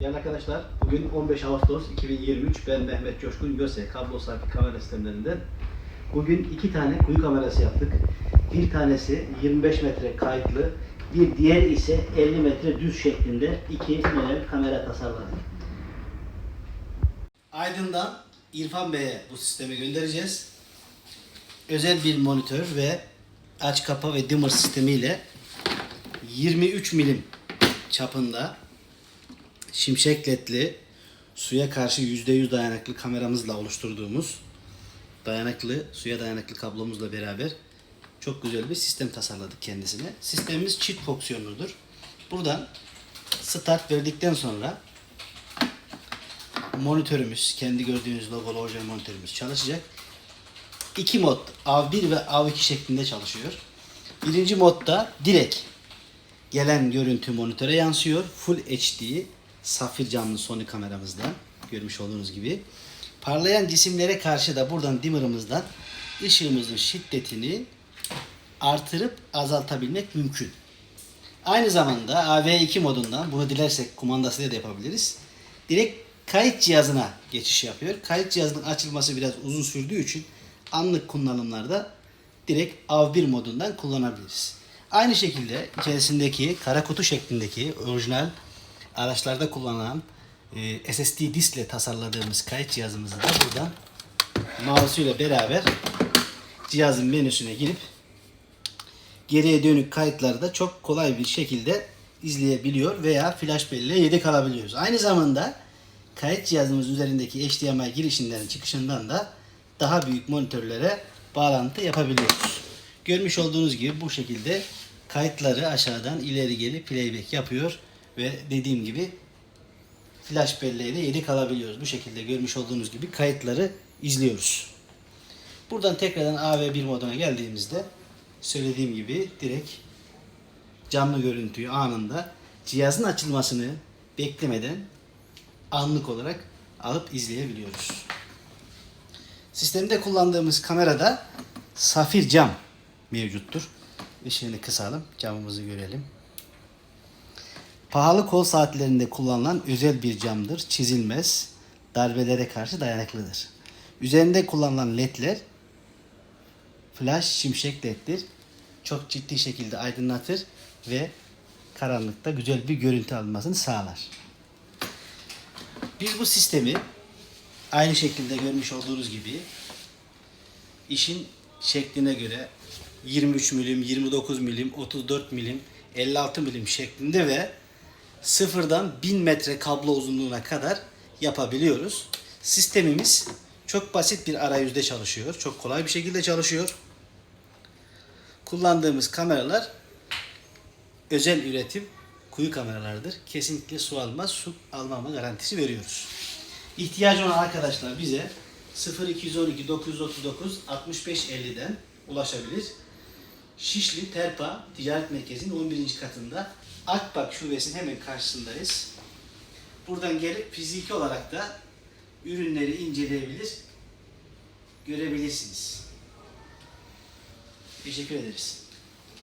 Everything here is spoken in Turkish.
Değerli arkadaşlar, bugün 15 Ağustos 2023. Ben Mehmet Coşkun Göse, kablo saati kamera sistemlerinden. Bugün iki tane kuyu kamerası yaptık. Bir tanesi 25 metre kayıtlı, bir diğer ise 50 metre düz şeklinde iki model kamera tasarladık. Aydın'dan İrfan Bey'e bu sistemi göndereceğiz. Özel bir monitör ve aç kapa ve dimmer sistemiyle 23 milim çapında şimşek ledli suya karşı %100 dayanıklı kameramızla oluşturduğumuz dayanıklı, suya dayanıklı kablomuzla beraber çok güzel bir sistem tasarladık kendisine. Sistemimiz çift fonksiyonludur. Buradan start verdikten sonra monitörümüz, kendi gördüğünüz logolu orijinal monitörümüz çalışacak. İki mod AV1 ve AV2 şeklinde çalışıyor. Birinci modda direkt gelen görüntü monitöre yansıyor. Full HD safir camlı Sony kameramızdan görmüş olduğunuz gibi. Parlayan cisimlere karşı da buradan dimmer'ımızdan ışığımızın şiddetini artırıp azaltabilmek mümkün. Aynı zamanda AV2 modundan bunu dilersek kumandasıyla da yapabiliriz. Direkt kayıt cihazına geçiş yapıyor. Kayıt cihazının açılması biraz uzun sürdüğü için anlık kullanımlarda direkt AV1 modundan kullanabiliriz. Aynı şekilde içerisindeki kara kutu şeklindeki orijinal araçlarda kullanılan e, SSD diskle tasarladığımız kayıt cihazımızı da buradan mouse ile beraber cihazın menüsüne girip geriye dönük kayıtları da çok kolay bir şekilde izleyebiliyor veya flash belleğe yedek alabiliyoruz. Aynı zamanda kayıt cihazımız üzerindeki HDMI girişinden çıkışından da daha büyük monitörlere bağlantı yapabiliyoruz. Görmüş olduğunuz gibi bu şekilde kayıtları aşağıdan ileri geri playback yapıyor ve dediğim gibi flash belleğe de yedek alabiliyoruz. Bu şekilde görmüş olduğunuz gibi kayıtları izliyoruz. Buradan tekrardan AV1 moduna geldiğimizde söylediğim gibi direkt canlı görüntüyü anında cihazın açılmasını beklemeden anlık olarak alıp izleyebiliyoruz. Sistemde kullandığımız kamerada safir cam mevcuttur. Işığını kısalım, camımızı görelim. Pahalı kol saatlerinde kullanılan özel bir camdır. Çizilmez, darbelere karşı dayanıklıdır. Üzerinde kullanılan ledler flash şimşek leddir. Çok ciddi şekilde aydınlatır ve karanlıkta güzel bir görüntü almasını sağlar. Biz bu sistemi aynı şekilde görmüş olduğunuz gibi işin şekline göre 23 milim, 29 milim, 34 milim, 56 milim şeklinde ve sıfırdan 1000 metre kablo uzunluğuna kadar yapabiliyoruz. Sistemimiz çok basit bir arayüzde çalışıyor. Çok kolay bir şekilde çalışıyor. Kullandığımız kameralar özel üretim kuyu kameralardır. Kesinlikle su almaz, su almama garantisi veriyoruz. İhtiyacı olan arkadaşlar bize 0212 939 6550'den ulaşabilir. Şişli Terpa Ticaret Merkezi'nin 11. katında Akbak Şubesi'nin hemen karşısındayız. Buradan gelip fiziki olarak da ürünleri inceleyebilir, görebilirsiniz. Teşekkür ederiz.